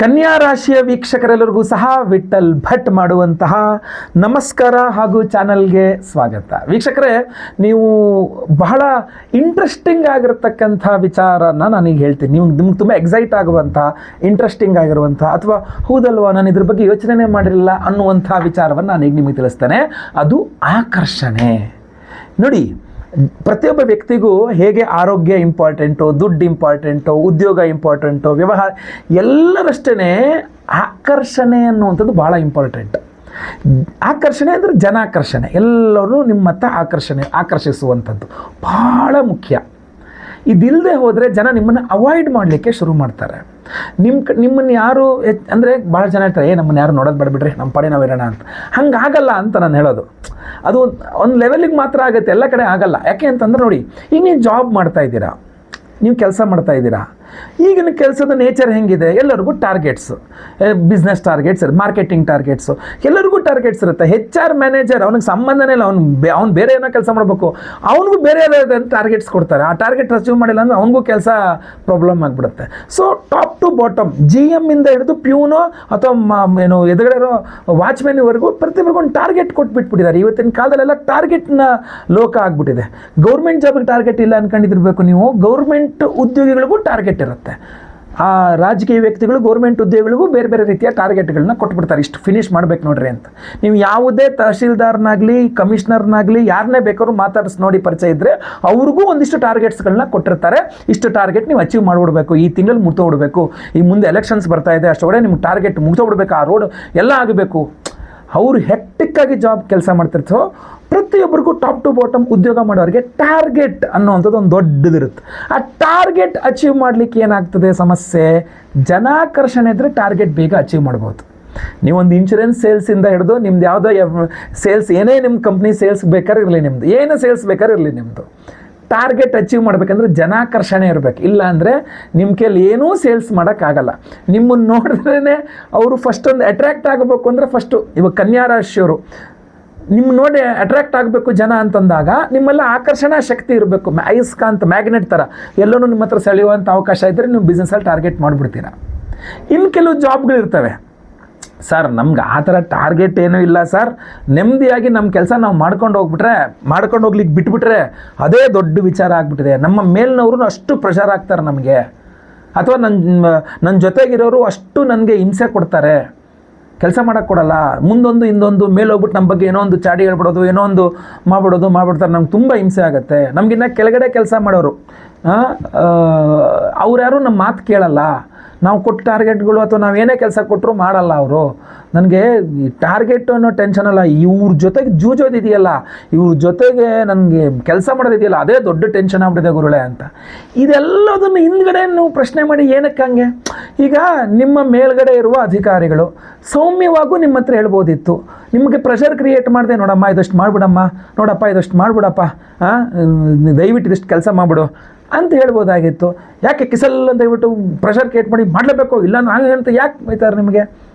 ಕನ್ಯಾ ರಾಶಿಯ ವೀಕ್ಷಕರೆಲ್ಲರಿಗೂ ಸಹ ವಿಠಲ್ ಭಟ್ ಮಾಡುವಂತಹ ನಮಸ್ಕಾರ ಹಾಗೂ ಚಾನಲ್ಗೆ ಸ್ವಾಗತ. ವೀಕ್ಷಕರೇ, ನೀವು ಬಹಳ ಇಂಟ್ರೆಸ್ಟಿಂಗ್ ಆಗಿರತಕ್ಕಂಥ ವಿಚಾರನ ನಾನೀಗ ಹೇಳ್ತೀನಿ. ನೀವು ನಿಮ್ಗೆ ತುಂಬ ಎಕ್ಸೈಟ್ ಆಗುವಂಥ ಇಂಟ್ರೆಸ್ಟಿಂಗ್ ಆಗಿರುವಂಥ ಅಥವಾ ಹೌದಲ್ವಾ, ನಾನು ಇದ್ರ ಬಗ್ಗೆ ಯೋಚನೆ ಮಾಡಿರಲಿಲ್ಲ ಅನ್ನುವಂಥ ವಿಚಾರವನ್ನು ನಾನೀಗ ನಿಮಗೆ ತಿಳಿಸ್ತೇನೆ. ಅದು ಆಕರ್ಷಣೆ. ನೋಡಿ ಪ್ರತಿಯೊಬ್ಬ ವ್ಯಕ್ತಿಗೂ ಹೇಗೆ ಆರೋಗ್ಯ ಇಂಪಾರ್ಟೆಂಟು ದುಡ್ಡು ಇಂಪಾರ್ಟೆಂಟು ಉದ್ಯೋಗ ಇಂಪಾರ್ಟೆಂಟು ವ್ಯವಹಾರ ಎಲ್ಲರಷ್ಟೇ ಆಕರ್ಷಣೆ ಅನ್ನುವಂಥದ್ದು ಭಾಳ ಇಂಪಾರ್ಟೆಂಟ್ ಆಕರ್ಷಣೆ ಅಂದರೆ ಜನಾಕರ್ಷಣೆ. ಎಲ್ಲರೂ ನಿಮ್ಮತ್ತ ಆಕರ್ಷಣೆ, ಆಕರ್ಷಿಸುವಂಥದ್ದು ಭಾಳ ಮುಖ್ಯ. ಇದಿಲ್ಲದೆ ಹೋದರೆ ಜನ ನಿಮ್ಮನ್ನು ಅವಾಯ್ಡ್ ಮಾಡಲಿಕ್ಕೆ ಶುರು ಮಾಡ್ತಾರೆ. ನಿಮ್ಮ ನಿಮ್ಮನ್ನು ಯಾರು ಅಂದರೆ ಭಾಳ ಜನ ಹೇಳ್ತಾರೆ, ಏ, ನಮ್ಮನ್ನು ಯಾರು ನೋಡೋದು ಬಿಡ್ಬಿಡ್ರಿ ನಮ್ಮ ಪಡೆ ನಾವು ಇರೋಣ ಅಂತ. ಹಂಗಾಗಲ್ಲ ಅಂತ ನಾನು ಹೇಳೋದು. ಅದು ಒಂದು ಲೆವೆಲಿಗೆ ಮಾತ್ರ ಆಗುತ್ತೆ, ಎಲ್ಲ ಕಡೆ ಆಗಲ್ಲ. ಯಾಕೆ ಅಂತಂದ್ರೆ ನೋಡಿ, ಈಗ ನೀವು ಜಾಬ್ ಮಾಡ್ತಾ ಇದ್ದೀರಾ, ನೀವು ಕೆಲಸ ಮಾಡ್ತಾ ಇದ್ದೀರಾ ಈಗಿನ ಕೆಲಸದ ನೇಚರ್ ಹೆಂಗಿದೆ? ಎಲ್ಲರಿಗೂ targets business targets marketing targets ಎಲ್ಲರಿಗೂ ಟಾರ್ಗೆಟ್ಸ್ ಇರುತ್ತೆ. ಹೆಚ್ ಆರ್ ಮ್ಯಾನೇಜರ್ ಅವ್ನಿಗೆ ಸಂಬಂಧನೇ ಇಲ್ಲ. ಅವ್ನು ಬೇ, ಅವ್ನು ಬೇರೆ ಏನೋ ಕೆಲಸ ಮಾಡಬೇಕು. ಅವನಿಗೂ ಬೇರೆ ಟಾರ್ಗೆಟ್ಸ್ ಕೊಡ್ತಾರೆ. ಆ ಟಾರ್ಗೆಟ್ ಅಚೀವ್ ಮಾಡಿಲ್ಲ ಅಂದರೆ ಅವನಿಗೂ ಕೆಲಸ ಪ್ರಾಬ್ಲಮ್ ಆಗಿಬಿಡುತ್ತೆ. ಸೊ ಟಾಪ್ ಟು ಬಾಟಮ್ ಜಿ ಇಂದ ಹಿಡಿದು ಪ್ಯೂನೋ ಅಥವಾ ಏನು, ಎದುರುಗಡೆ ಇರೋ ವಾಚ್ಮ್ಯಾನ್ವರೆಗೂ ಪ್ರತಿಯೊಬ್ಬರಿಗೂ ಒಂದು ಟಾರ್ಗೆಟ್ ಕೊಟ್ಬಿಟ್ಬಿಟ್ಟಿದ್ದಾರೆ. ಇವತ್ತಿನ ಕಾಲದಲ್ಲೆಲ್ಲ ಟಾರ್ಗೆಟ್ನ ಲೋಕ ಆಗ್ಬಿಟ್ಟಿದೆ. ಗೌರ್ಮೆಂಟ್ ಜಾಬ್ಗೆ ಟಾರ್ಗೆಟ್ ಇಲ್ಲ ಅಂದ್ಕೊಂಡಿದ್ದಿರಬೇಕು ನೀವು. ಗೌರ್ಮೆಂಟ್ ಉದ್ಯೋಗಿಗಳಿಗೂ ಟಾರ್ಗೆಟ್ ಇರುತ್ತೆ. ಆ ರಾಜಕೀಯ ವ್ಯಕ್ತಿಗಳು ಗೌರ್ಮೆಂಟ್ ಉದ್ಯೋಗಿಗಳಿಗೂ ಬೇರೆ ಬೇರೆ ರೀತಿಯ ಟಾರ್ಗೆಟ್ಗಳನ್ನ ಕೊಟ್ಬಿಡ್ತಾರೆ. ಇಷ್ಟು ಫಿನಿಶ್ ಮಾಡ್ಬೇಕು ನೋಡ್ರಿ ಅಂತ. ನೀವು ಯಾವುದೇ ತಹಶೀಲ್ದಾರ್ನಾಗಲಿ ಕಮಿಷನರ್ನಾಗಲಿ ಯಾರನ್ನೇ ಬೇಕಾದ್ರೂ ಮಾತಾಡಿಸಿ ನೋಡಿ ಪರಿಚಯ ಇದ್ದರೆ ಅವ್ರಿಗೂ ಒಂದಿಷ್ಟು ಟಾರ್ಗೆಟ್ಸ್ಗಳನ್ನ ಕೊಟ್ಟಿರ್ತಾರೆ. ಇಷ್ಟು ಟಾರ್ಗೆಟ್ ನೀವು ಅಚೀವ್ ಮಾಡಿಬಿಡ್ಬೇಕು. ಈ ತಿಂಗಳು ಮುಗ್ದೋಗ್ಬಿಡ್ಬೇಕು. ಈ ಮುಂದೆ ಎಲೆಕ್ಷನ್ಸ್ ಬರ್ತಾ ಇದೆ. ಅಷ್ಟೊಳಗೆ ನಿಮ್ಗೆ ಟಾರ್ಗೆಟ್ ಮುಗ್ದೋಗ್ಬಿಡ್ಬೇಕು. ಆ ರೋಡ್ ಎಲ್ಲ ಆಗಬೇಕು. ಅವರು ಹೆಕ್ಟಿಕ್ಕಾಗಿ ಜಾಬ್ ಕೆಲಸ ಮಾಡ್ತಿರ್ತೋ ಪ್ರತಿಯೊಬ್ಬರಿಗೂ ಟಾಪ್ ಟು ಬಾಟಮ್ ಉದ್ಯೋಗ ಮಾಡೋರಿಗೆ ಟಾರ್ಗೆಟ್ ಅನ್ನುವಂಥದ್ದು ಒಂದು ದೊಡ್ಡದಿರುತ್ತೆ. ಆ ಟಾರ್ಗೆಟ್ ಅಚೀವ್ ಮಾಡಲಿಕ್ಕೆ ಏನಾಗ್ತದೆ ಸಮಸ್ಯೆ? ಜನಾಕರ್ಷಣೆ ಇದ್ದರೆ ಟಾರ್ಗೆಟ್ ಬೇಗ ಅಚೀವ್ ಮಾಡ್ಬೋದು. ನೀವೊಂದು ಇನ್ಶೂರೆನ್ಸ್ ಸೇಲ್ಸಿಂದ ಹಿಡಿದು ನಿಮ್ದು ಯಾವುದೋ ಸೇಲ್ಸ್ ಏನೇ ನಿಮ್ಮ ಕಂಪ್ನಿ ಸೇಲ್ಸ್ ಬೇಕಾದ್ರೆ ಇರಲಿ ನಿಮ್ಮದು ಏನು ಸೇಲ್ಸ್ ಬೇಕಾದ್ರೆ ಇರಲಿ ನಿಮ್ಮದು ಟಾರ್ಗೆಟ್ ಅಚೀವ್ ಮಾಡಬೇಕಂದ್ರೆ ಜನಾಕರ್ಷಣೆ ಇರಬೇಕು. ಇಲ್ಲ ಅಂದರೆ ನಿಮ್ಮ ಕೈಲಿ ಏನೂ ಸೇಲ್ಸ್ ಮಾಡೋಕ್ಕಾಗಲ್ಲ. ನಿಮ್ಮನ್ನು ನೋಡಿದ್ರೇ ಅವರು ಫಸ್ಟ್ ಒಂದು ಅಟ್ರ್ಯಾಕ್ಟ್ ಆಗಬೇಕು ಅಂದರೆ ಫಸ್ಟು ಇವಾಗ ಕನ್ಯಾ ರಾಶಿಯವರು. ನಿಮ್ಮ ನೋಡಿ ಅಟ್ರಾಕ್ಟ್ ಆಗಬೇಕು ಜನ ಅಂತಂದಾಗ ನಿಮ್ಮೆಲ್ಲ ಆಕರ್ಷಣಾ ಶಕ್ತಿ ಇರಬೇಕು. ಅಯಸ್ಕಾಂತ ಮ್ಯಾಗ್ನೆಟ್ ಥರ ಎಲ್ಲನೂ ನಿಮ್ಮ ಹತ್ರ ಸೆಳೆಯುವಂಥ ಅವಕಾಶ ಇದ್ದರೆ ನೀವು ಬಿಸ್ನೆಸ್ಸಲ್ಲಿ ಟಾರ್ಗೆಟ್ ಮಾಡಿಬಿಡ್ತೀರಾ. ಇನ್ನು ಕೆಲವು ಜಾಬ್ಗಳಿರ್ತವೆ ಸರ್ ನಮ್ಗೆ ಆ ಥರ ಟಾರ್ಗೆಟ್ ಏನೂ ಇಲ್ಲ ಸರ್ ನೆಮ್ಮದಿಯಾಗಿ ನಮ್ಮ ಕೆಲಸ ನಾವು ಮಾಡ್ಕೊಂಡು ಹೋಗ್ಬಿಟ್ರೆ, ಮಾಡ್ಕೊಂಡು ಹೋಗ್ಲಿಕ್ಕೆ ಬಿಟ್ಬಿಟ್ರೆ ಅದೇ ದೊಡ್ಡ ವಿಚಾರ ಆಗಿಬಿಟ್ಟಿದೆ. ನಮ್ಮ ಮೇಲ್ನವರು ಅಷ್ಟು ಪ್ರೆಷರ್ ಆಗ್ತಾರೆ ನಮಗೆ. ಅಥವಾ ನನ್ನ ನನ್ನ ಜೊತೆಗಿರೋರು ಅಷ್ಟು ನನಗೆ ಹಿಂಸೆ ಕೊಡ್ತಾರೆ. ಕೆಲಸ ಮಾಡೋಕ್ಕೆ ಕೊಡಲ್ಲ. ಮುಂದೊಂದು, ಹಿಂದೊಂದು ಮೇಲೆ ಹೋಗ್ಬಿಟ್ಟು ನಮ್ಮ ಬಗ್ಗೆ ಏನೋ ಒಂದು ಚಾಡಿ ಹೇಳ್ಬಿಡೋದು, ಏನೋ ಒಂದು ಮಾಡ್ಬಿಡೋದು, ಮಾಡ್ಬಿಡ್ತಾರೆ. ನಮ್ಗೆ ತುಂಬ ಹಿಂಸೆ ಆಗುತ್ತೆ. ನಮಗಿನ್ನ ಕೆಳಗಡೆ ಕೆಲಸ ಮಾಡೋರು. ಅವ್ರು ಯಾರು ನಮ್ಮ ಮಾತು ಕೇಳಲ್ಲ. ನಾವು ಕೊಟ್ಟ ಟಾರ್ಗೆಟ್ಗಳು ಅಥವಾ ನಾವು ಏನೇ ಕೆಲಸ ಕೊಟ್ಟರು ಮಾಡಲ್ಲ ಅವರು. ನನಗೆ ಟಾರ್ಗೆಟ್ ಅನ್ನೋ ಟೆನ್ಷನ್ ಅಲ್ಲ, ಇವ್ರ ಜೊತೆಗೆ ಜೂಜೋದಿದೆಯಲ್ಲ ಇವ್ರ ಜೊತೆಗೆ ನನಗೆ ಕೆಲಸ ಮಾಡೋದಿದೆಯಲ್ಲ ಅದೇ ದೊಡ್ಡ ಟೆನ್ಷನ್ ಆಗ್ಬಿಟ್ಟಿದೆ ಗುರುಳೆ ಅಂತ. ಇದೆಲ್ಲದನ್ನು ಹಿಂದ್ಗಡೆ ನೀವು ಪ್ರಶ್ನೆ ಮಾಡಿ ಏನಕ್ಕೆ ಹಂಗೆ? ಈಗ ನಿಮ್ಮ ಮೇಲ್ಗಡೆ ಇರುವ ಅಧಿಕಾರಿಗಳು ಸೌಮ್ಯವಾಗೂ ನಿಮ್ಮ ಹತ್ರ ಹೇಳ್ಬೋದಿತ್ತು. ನಿಮಗೆ ಪ್ರೆಷರ್ ಕ್ರಿಯೇಟ್ ಮಾಡಿದೆ, ನೋಡಮ್ಮ, ಇದಷ್ಟು ಮಾಡಿಬಿಡಮ್ಮ, ನೋಡಪ್ಪ, ಇದಷ್ಟು ಮಾಡಿಬಿಡಪ್ಪ ಹಾಂ ದಯವಿಟ್ಟು ಇದಷ್ಟು ಕೆಲಸ ಮಾಡಿಬಿಡು ಅಂತ ಹೇಳ್ಬೋದಾಗಿತ್ತು. ಯಾಕೆ ಕಿಸಲ್ ಅಂತ ಹೇಳ್ಬಿಟ್ಟು ಪ್ರೆಷರ್ ಕ್ರಿಯೇಟ್ ಮಾಡಿ ಮಾಡಲೇಬೇಕು? ಇಲ್ಲ ನಾನು ಹೇಳ್ತಾ ಯಾಕೆ ಬೈತಾರೆ ನಿಮಗೆ?